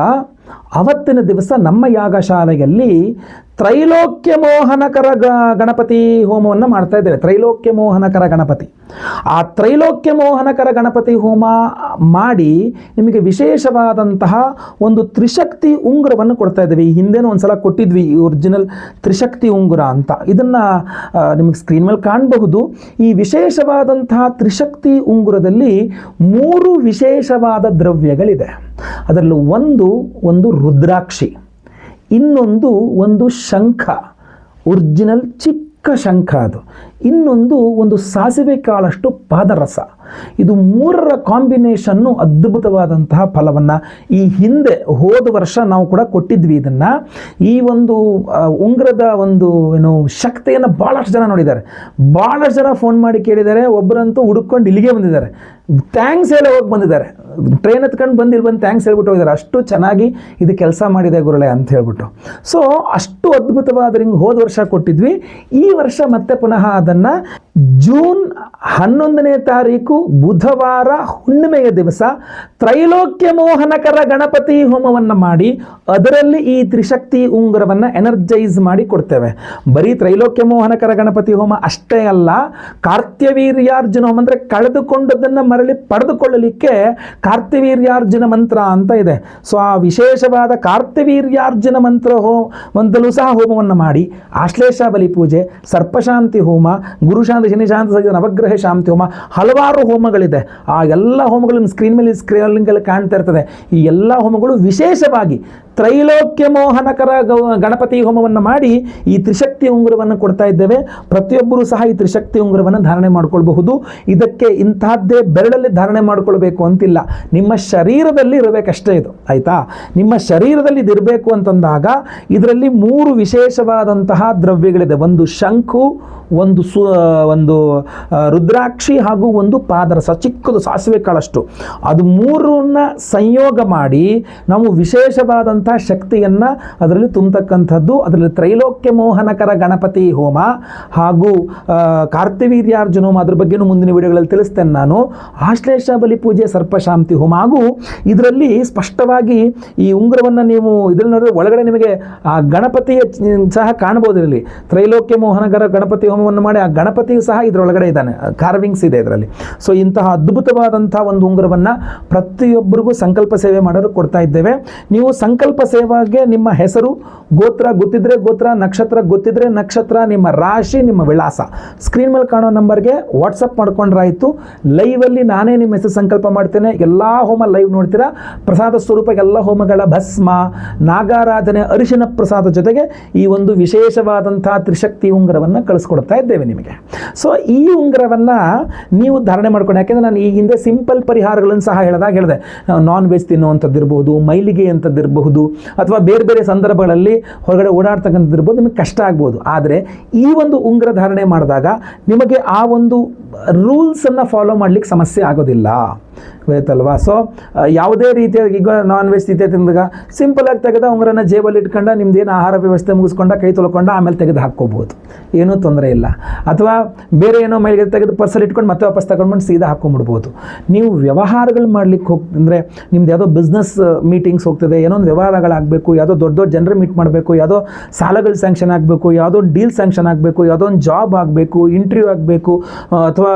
ಅವತ್ತಿನ ದಿವಸ ನಮ್ಮ ಯಾಗಶಾಲೆಯಲ್ಲಿ ತ್ರೈಲೋಕ್ಯ ಮೋಹನಕರ ಗ, ಗಣಪತಿ ಹೋಮವನ್ನು ಮಾಡ್ತಾ ಇದ್ದೇವೆ ತ್ರೈಲೋಕ್ಯ ಮೋಹನಕರ ಗಣಪತಿ. ಆ ತ್ರೈಲೋಕ್ಯ ಮೋಹನಕರ ಗಣಪತಿ ಹೋಮ ಮಾಡಿ ನಿಮಗೆ ವಿಶೇಷವಾದಂತಹ ಒಂದು ತ್ರಿಶಕ್ತಿ ಉಂಗುರವನ್ನು ಕೊಡ್ತಾ ಇದ್ದೇವೆ. ಹಿಂದೆನೂ ಒಂದ್ಸಲ ಕೊಟ್ಟಿದ್ವಿ ಈ ಒರಿಜಿನಲ್ ತ್ರಿಶಕ್ತಿ ಉಂಗುರ ಅಂತ. ಇದನ್ನು ನಿಮಗೆ ಸ್ಕ್ರೀನ್ ಮೇಲೆ ಕಾಣಬಹುದು. ಈ ವಿಶೇಷವಾದಂತಹ ತ್ರಿಶಕ್ತಿ ಉಂಗುರದಲ್ಲಿ ಮೂರು ವಿಶೇಷವಾದ ದ್ರವ್ಯಗಳಿದೆ. ಅದರಲ್ಲಿ ಒಂದು ಒಂದು ರುದ್ರಾಕ್ಷಿ, ಇನ್ನೊಂದು ಒಂದು ಶಂಖ, ಒರಿಜಿನಲ್ ಚಿಕ್ಕ ಶಂಖ ಅದು. ಇನ್ನೊಂದು ಒಂದು ಸಾಸಿವೆ ಕಾಳಷ್ಟು ಪಾದರಸ. ಇದು ಮೂರರ ಕಾಂಬಿನೇಷನ್ನು ಅದ್ಭುತವಾದಂತಹ ಫಲವನ್ನು ಈ ಹಿಂದೆ ಹೋದ ವರ್ಷ ನಾವು ಕೂಡ ಕೊಟ್ಟಿದ್ವಿ ಇದನ್ನು. ಈ ಒಂದು ಉಂಗ್ರದ ಒಂದು, ಏನು, ಶಕ್ತಿಯನ್ನು ಭಾಳಷ್ಟು ಜನ ನೋಡಿದ್ದಾರೆ. ಭಾಳಷ್ಟು ಜನ ಫೋನ್ ಮಾಡಿ ಕೇಳಿದ್ದಾರೆ ಒಬ್ಬರಂತೂ ಹುಡುಕೊಂಡು ಇಲ್ಲಿಗೆ ಬಂದಿದ್ದಾರೆ. ಥ್ಯಾಂಕ್ಸ್ ಹೇಳಿ ಹೋಗಿ ಬಂದಿದ್ದಾರೆ. ಟ್ರೈನ್ ಹತ್ಕೊಂಡು ಬಂದು ಇಲ್ಲಿ ಬಂದು ಥ್ಯಾಂಕ್ಸ್ ಹೇಳ್ಬಿಟ್ಟು ಹೋಗಿದ್ದಾರೆ ಅಷ್ಟು ಚೆನ್ನಾಗಿ ಇದು ಕೆಲಸ ಮಾಡಿದೆ ಗುರುಳೆ ಅಂತ ಹೇಳ್ಬಿಟ್ಟು. ಸೊ ಅಷ್ಟು ಅದ್ಭುತವಾದ ಹಿಂಗೆ ಹೋದ ವರ್ಷ ಕೊಟ್ಟಿದ್ವಿ. ಈ ವರ್ಷ ಮತ್ತೆ ಪುನಃ ಅದನ್ನು ಜೂನ್ ಹನ್ನೊಂದನೇ ತಾರೀಕು ಬುಧವಾರ ಹುಣ್ಣಿಮೆಯ ದಿವಸ ತ್ರೈಲೋಕ್ಯ ಮೋಹನಕರ ಗಣಪತಿ ಹೋಮವನ್ನು ಮಾಡಿ ಅದರಲ್ಲಿ ಈ ತ್ರಿಶಕ್ತಿ ಉಂಗುರವನ್ನು ಎನರ್ಜೈಸ್ ಮಾಡಿ ಕೊಡ್ತೇವೆ. ಬರೀ ತ್ರೈಲೋಕ್ಯ ಮೋಹನಕರ ಗಣಪತಿ ಹೋಮ ಅಷ್ಟೇ ಅಲ್ಲ, ಕಾರ್ತ್ಯವೀರ್ಯಾರ್ಜುನ ಹೋಮ ಅಂದರೆ ಕಳೆದುಕೊಂಡದನ್ನು ಮರಳಿ ಪಡೆದುಕೊಳ್ಳಲಿಕ್ಕೆ ಕಾರ್ತ್ಯವೀರ್ಯಾರ್ಜುನ ಮಂತ್ರ ಅಂತ ಇದೆ. ಸೊ, ಆ ವಿಶೇಷವಾದ ಕಾರ್ತಿವೀರ್ಯಾರ್ಜುನ ಮಂತ್ರ ಹೋ ಸಹ ಹೋಮವನ್ನು ಮಾಡಿ. ಆಶ್ಲೇಷ ಬಲಿ ಪೂಜೆ, ಸರ್ಪಶಾಂತಿ ಹೋಮ, ಗುರುಶಾಂತಿ, ಶನಿಶಾಂತಿ ನವಗ್ರಹ ಶಾಂತಿ ಹೋಮ, ಹಲವಾರು ಹೋಮಗಳಿದೆ. ಆ ಎಲ್ಲ ಹೋಮಗಳನ್ನು ಸ್ಕ್ರೀನ್ ಮೇಲೆ ಸ್ಕ್ರೀನ್ಗಳಲ್ಲಿ ಕಾಣ್ತಾ ಇರ್ತದೆ. ಈ ಎಲ್ಲ ಹೋಮಗಳು ವಿಶೇಷವಾಗಿ ತ್ರೈಲೋಕ್ಯ ಮೋಹನಕರ ಗಣಪತಿ ಹೋಮವನ್ನು ಮಾಡಿ ಈ ತ್ರಿಶಕ್ತಿ ಉಂಗುರವನ್ನು ಕೊಡ್ತಾ ಇದ್ದೇವೆ. ಪ್ರತಿಯೊಬ್ಬರೂ ಸಹ ಈ ತ್ರಿಶಕ್ತಿ ಉಂಗುರವನ್ನು ಧಾರಣೆ ಮಾಡ್ಕೊಳ್ಬಹುದು. ಇದಕ್ಕೆ ಇಂತಹದ್ದೇ ಬೆರಳಲ್ಲಿ ಧಾರಣೆ ಮಾಡಿಕೊಳ್ಬೇಕು ಅಂತಿಲ್ಲ. ನಿಮ್ಮ ಶರೀರದಲ್ಲಿ ಇರಬೇಕಷ್ಟೇ ಇದು. ಆಯಿತಾ? ನಿಮ್ಮ ಶರೀರದಲ್ಲಿ ಇದಿರಬೇಕು ಅಂತಂದಾಗ ಇದರಲ್ಲಿ ಮೂರು ವಿಶೇಷವಾದಂತಹ ದ್ರವ್ಯಗಳಿದೆ. ಒಂದು ಶಂಕು ಒಂದು ಸು, ಒಂದು ರುದ್ರಾಕ್ಷಿ ಹಾಗೂ ಒಂದು ಪಾದರಸ. ಚಿಕ್ಕದು ಸಾಸಿವೆ ಕಾಳಷ್ಟು. ಅದು ಮೂರನ್ನ ಸಂಯೋಗ ಮಾಡಿ ನಾವು ವಿಶೇಷವಾದಂಥ ಶಕ್ತಿಯನ್ನು ಅದರಲ್ಲಿ ತುಂಬತಕ್ಕಂಥದ್ದು. ಅದರಲ್ಲಿ ತ್ರೈಲೋಕ್ಯ ಮೋಹನಕರ ಗಣಪತಿ ಹೋಮ ಹಾಗೂ ಕಾರ್ತಿವೀರ್ಯಾರ್ಜುನ ಹೋಮ ಅದ್ರ ಬಗ್ಗೆನೂ ಮುಂದಿನ ವಿಡಿಯೋಗಳಲ್ಲಿ ತಿಳಿಸ್ತೇನೆ ನಾನು. ಆಶ್ಲೇಷ ಬಲಿ ಪೂಜೆ ಸರ್ಪಶಾಂತಿ ಹೋಮ. ಹಾಗೂ ಇದರಲ್ಲಿ ಸ್ಪಷ್ಟವಾಗಿ ಈ ಉಂಗುರವನ್ನು ನೀವು ಇದರಲ್ಲಿ ನೋಡಿದ್ರೆ ಒಳಗಡೆ ನಿಮಗೆ ಆ ಗಣಪತಿಯ ಸಹ ಕಾಣಬಹುದು ಇದರಲ್ಲಿ. ತ್ರೈಲೋಕ್ಯ ಮೋಹನಕರ ಗಣಪತಿ ಹೋಮವನ್ನು ಮಾಡಿ ಆ ಗಣಪತಿಯು ಸಹ ಇದರೊಳಗಡೆ ಇದ್ದಾನೆ. ಕಾರ್ವಿಂಗ್ಸ್ ಇದೆ ಇದರಲ್ಲಿ. ಸೊ ಇಂತಹ ಅದ್ಭುತವಾದಂಥ ಒಂದು ಉಂಗುರವನ್ನು ಪ್ರತಿಯೊಬ್ಬರಿಗೂ ಸಂಕಲ್ಪ ಸೇವೆ ಮಾಡಲು ಕೊಡ್ತಾ ಇದ್ದೇವೆ. ನೀವು ಸಂಕಲ್ಪ ಸಂಕಲ್ಪ ಸೇವಾಗೆ ನಿಮ್ಮ ಹೆಸರು, ಗೋತ್ರ ಗೊತ್ತಿದ್ರೆ ಗೋತ್ರ, ನಕ್ಷತ್ರ ಗೊತ್ತಿದ್ರೆ ನಕ್ಷತ್ರ, ನಿಮ್ಮ ರಾಶಿ, ನಿಮ್ಮ ವಿಳಾಸ. ಸ್ಕ್ರೀನ್ ಮೇಲೆ ಕಾಣೋ ನಂಬರ್ಗೆ ವಾಟ್ಸಪ್ ಮಾಡ್ಕೊಂಡ್ರಾಯ್ತು. ಲೈವಲ್ಲಿ ನಾನೇ ನಿಮ್ಮ ಹೆಸರು ಸಂಕಲ್ಪ ಮಾಡ್ತೇನೆ. ಎಲ್ಲ ಹೋಮ ಲೈವ್ ನೋಡ್ತೀರಾ? ಪ್ರಸಾದ ಸ್ವರೂಪ ಎಲ್ಲ ಹೋಮಗಳ ಭಸ್ಮ, ನಾಗಾರಾಧನೆ, ಅರಿಶಿನ ಪ್ರಸಾದ ಜೊತೆಗೆ ಈ ಒಂದು ವಿಶೇಷವಾದಂಥ ತ್ರಿಶಕ್ತಿ ಉಂಗುರವನ್ನು ಕಳಿಸ್ಕೊಡ್ತಾ ಇದ್ದೇವೆ ನಿಮಗೆ. ಸೊ ಈ ಉಂಗುರವನ್ನು ನೀವು ಧಾರಣೆ ಮಾಡ್ಕೊಂಡು ಯಾಕೆಂದರೆ ನಾನು ಈ ಹಿಂದೆ ಸಿಂಪಲ್ ಪರಿಹಾರಗಳನ್ನು ಸಹ ಹೇಳಿದಾಗ ಹೇಳಿದೆ. ನಾನ್ ವೆಜ್ ತಿನ್ನುವಂಥದ್ದು ಇರಬಹುದು ಮೈಲಿಗೆ ಅಂಥದ್ದು ಇರಬಹುದು ಅಥವಾ ಬೇರೆ ಬೇರೆ ಸಂದರ್ಭಗಳಲ್ಲಿ ಹೊರಗಡೆ ಓಡಾಡ್ತಕ್ಕಂಥದ್ದು ಇರ್ಬೋದು, ನಿಮಗೆ ಕಷ್ಟ ಆಗ್ಬೋದು. ಆದರೆ ಈ ಒಂದು ಉಂಗ್ರ ಧಾರಣೆ ಮಾಡಿದಾಗ ನಿಮಗೆ ಆ ಒಂದು ರೂಲ್ಸನ್ನು ಫಾಲೋ ಮಾಡಲಿಕ್ಕೆ ಸಮಸ್ಯೆ ಆಗೋದಿಲ್ಲ. ಗೊತ್ತಲ್ವಾ ಸೊ ಯಾವುದೇ ರೀತಿಯಾಗಿ ಈಗ ನಾನ್ ವೆಜ್ ತಿಂತೆ ತಿಂದಾಗ ಸಿಂಪಲ್ ಆಗಿ ತೆಗೆದ ಉಂಗುರನ ಜೇಬಲ್ಲಿ ಇಟ್ಕೊಂಡ ನಿಮ್ದೇನು ಆಹಾರ ವ್ಯವಸ್ಥೆ ಮುಗಿಸ್ಕೊಂಡ, ಕೈ ತೊಳ್ಕೊಂಡ, ಆಮೇಲೆ ತೆಗೆದು ಹಾಕ್ಕೋಬೋದು. ಏನೂ ತೊಂದರೆ ಇಲ್ಲ. ಅಥವಾ ಬೇರೆ ಏನೋ ಮೈಲಿಗೆ ತೆಗೆದು ಪರ್ಸಲ್ಲಿ ಇಟ್ಕೊಂಡು ಮತ್ತೆ ವಾಪಸ್ ತಗೊಂಡ್ಬಂದು ಸೀದಾ ಹಾಕ್ಕೊಂಡ್ಬಿಡ್ಬೋದು ನೀವು ವ್ಯವಹಾರಗಳು ಮಾಡ್ಲಿಕ್ಕೆ ಹೋಗ್ತಂದ್ರೆ ನಿಮ್ದು ಯಾವುದೋ ಬಿಸ್ನೆಸ್ ಮೀಟಿಂಗ್ಸ್ ಹೋಗ್ತದೆ, ಏನೋ ಒಂದು ವ್ಯವಹಾರಗಳಾಗಬೇಕು ಯಾವುದೋ ದೊಡ್ಡ ದೊಡ್ಡ ಜನರು ಮೀಟ್ ಮಾಡಬೇಕು, ಯಾವುದೋ ಸಾಲಗಳು ಸ್ಯಾಂಕ್ಷನ್ ಆಗಬೇಕು, ಯಾವುದೋ ಒಂದು ಡೀಲ್ ಸ್ಯಾಂಕ್ಷನ್ ಆಗಬೇಕು, ಯಾವುದೋ ಒಂದು ಜಾಬ್ ಆಗಬೇಕು ಇಂಟರ್ವ್ಯೂ ಆಗಬೇಕು ಅಥವಾ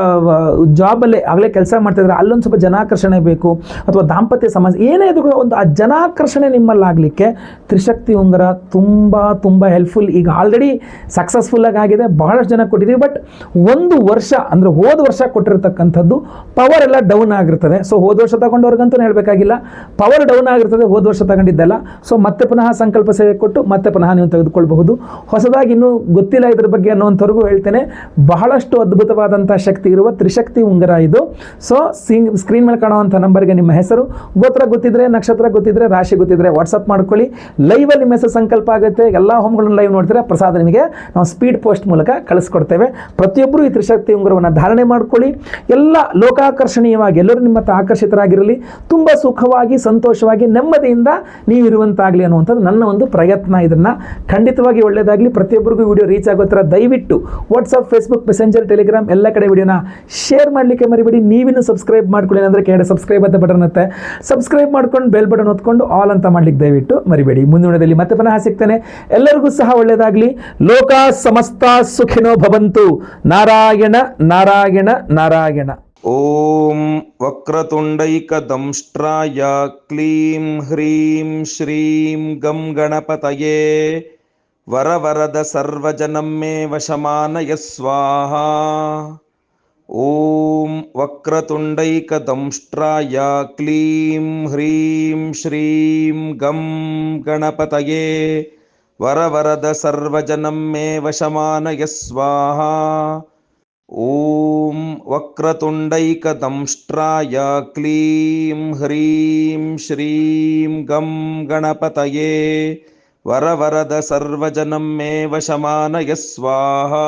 ಜಾಬಲ್ಲೇ ಆಗಲೇ ಕೆಲಸ ಮಾಡ್ತಾಯಿದ್ರೆ ಅಲ್ಲೊಂದು ಸ್ವಲ್ಪ ಜನಾಕರ್ಷಣೆ ಬೇಕು, ಅಥವಾ ದಾಂಪತ್ಯ ಸಮಸ್ಯೆ ಏನೇ ಇದ್ರು ಒಂದು ಆ ಜನಾಕರ್ಷಣೆ ನಿಮ್ಮಲ್ಲಿ ಆಗಲಿಕ್ಕೆ ತ್ರಿಶಕ್ತಿ ಉಂಗರ ತುಂಬ ತುಂಬ ಹೆಲ್ಪ್ಫುಲ್ ಈಗ ಆಲ್ರೆಡಿ ಸಕ್ಸಸ್ಫುಲ್ಲಾಗಿ ಆಗಿದೆ, ಬಹಳಷ್ಟು ಜನ ಕೊಟ್ಟಿದ್ದೀವಿ ಬಟ್ ಒಂದು ವರ್ಷ, ಅಂದರೆ ಹೋದ ವರ್ಷ ಕೊಟ್ಟಿರ್ತಕ್ಕಂಥದ್ದು ಪವರ್ ಎಲ್ಲ ಡೌನ್ ಆಗಿರ್ತದೆ. ಸೊ ಹೋದ ವರ್ಷ ತಗೊಂಡವ್ರಿಗಂತೂ ಹೇಳಬೇಕಾಗಿಲ್ಲ ಪವರ್ ಡೌನ್ ಆಗಿರ್ತದೆ, ಹೋದ ವರ್ಷ ತಗೊಂಡಿದ್ದೆಲ್ಲ. ಸೊ ಮತ್ತೆ ಪುನಃ ಸಂಕಲ್ಪ ಸೇವೆ ಕೊಟ್ಟು ಮತ್ತೆ ಪುನಃ ನೀವು ತೆಗೆದುಕೊಳ್ಬಹುದು. ಹೊಸದಾಗಿ ಇನ್ನೂ ಗೊತ್ತಿಲ್ಲ ಇದ್ರ ಬಗ್ಗೆ ಅನ್ನುವಂಥವ್ರಿಗೂ ಹೇಳ್ತೇನೆ. ಬಹಳಷ್ಟು ಅದ್ಭುತವಾದಂಥ ಶಕ್ತಿ ಇರುವ ತ್ರಿಶಕ್ತಿ ಉಂಗರ ಇದು. ಸೊ ಸ್ಕ್ರೀನ್ ಮೇಲೆ ಕಾಣುವಂಥ ನಂಬರ್ಗೆ ನಿಮ್ಮ ಹೆಸರು. ಗೋತ್ರ ಗೊತ್ತಿದ್ರೆ, ನಕ್ಷತ್ರ ಗೊತ್ತಿದ್ರೆ, ರಾಶಿ ಗೊತ್ತಿದ್ರೆ ವಾಟ್ಸಪ್ ಮಾಡ್ಕೊಳ್ಳಿ. ಲೈವಲ್ಲಿ ನಿಮ್ಮ ಹೆಸರು ಸಂಕಲ್ಪ ಆಗುತ್ತೆ. ಎಲ್ಲ ಹೋಮ್ಗಳನ್ನ ಲೈವ್ ನೋಡ್ತೀರಾ? ಪ್ರಸಾದ ನಿಮಗೆ ನಾವು ಸ್ಪೀಡ್ ಪೋಸ್ಟ್ ಮೂಲಕ ಕಳಿಸ್ಕೊಡ್ತೇವೆ. ಪ್ರತಿಯೊಬ್ಬರು ಈ ತ್ರಿಶಕ್ತಿ ಉಂಗುರವನ್ನು ಧಾರಣೆ ಮಾಡ್ಕೊಳ್ಳಿ. ಎಲ್ಲ ಲೋಕಾಕರ್ಷಣೀಯವಾಗಿ ಎಲ್ಲರೂ ನಿಮ್ಮ ಆಕರ್ಷಿತರಾಗಿರಲಿ. ತುಂಬ ಸುಖವಾಗಿ, ಸಂತೋಷವಾಗಿ, ನೆಮ್ಮದಿಯಿಂದ ನೀವು ಇರುವಂತಾಗಲಿ ಅನ್ನುವಂಥದ್ದು ನನ್ನ ಒಂದು ಪ್ರಯತ್ನ. ಇದನ್ನು ಖಂಡಿತವಾಗಿ ಒಳ್ಳೆಯದಾಗಲಿ ಪ್ರತಿಯೊಬ್ಬರಿಗೂ ವಿಡಿಯೋ ರೀಚ್ ಆಗೋ ಥರ ದಯವಿಟ್ಟು ವಾಟ್ಸಪ್ ಫೇಸ್ಬುಕ್ ಮೆಸೆಂಜರ್ ಟೆಲಿಗ್ರಾಮ್ ಎಲ್ಲ ಕಡೆ ವಿಡಿಯೋನ ಶೇರ್ ಮಾಡಲಿಕ್ಕೆ ಮರಿಬೇಡಿ. ನೀವಿನ್ನೂ ಸಬ್ಸ್ಕ್ರೈಬ್ ಮಾಡ್ಕೊಳ್ಳಿ ಅಂದರೆ ಕೆಳಗಡೆ ಸಬ್ಸ್ಕ್ರೈಬ್ ಅಂತ ಬಟನ್ ಇರುತ್ತೆ. ಸಬ್ಸ್ಕ್ರೈಬ್ ಮಾಡ್ಕೊಂಡು ಬೆಲ್ ಬಟನ್ ಹೊತ್ಕೊಂಡು ಆಲ್ ಅಂತ ಮಾಡ್ಲಿಕ್ಕೆ ದಯವಿಟ್ಟು ಮರಿಬೇಡಿ. ಮುಂದಿನದಲ್ಲಿ ಮತ್ತೆ ಪುನಃ ಸಿಗ್ತೇನೆ. ಎಲ್ಲರಿಗೂ ಸಹ ಒಳ್ಳೆಯದಾಗಲಿ ಲೋಕ ಸಮಸ್ತ ಸುಖಿನೋ ಭವಂತು. ನಾರಾಯಣ ನಾರಾಯಣ ನಾರಾಯಣ. ॐ वक्रतुण्डैकदंष्ट्राय क्लीं ह्रीं श्रीं गं गणपतये वरवरद सर्वजनं मे वशमानय स्वाहा। ॐ वक्रतुण्डैकदंष्ट्राय क्लीं ह्रीं श्रीं गं गणपतये वरवरद सर्वजनं मे वशमानय स्वाहा ॐ वक्रतुण्डैकदंष्ट्राय क्लीं ह्रीं श्रीं गं गणपतये वरवरद सर्वजनं मे वशमानय स्वाहा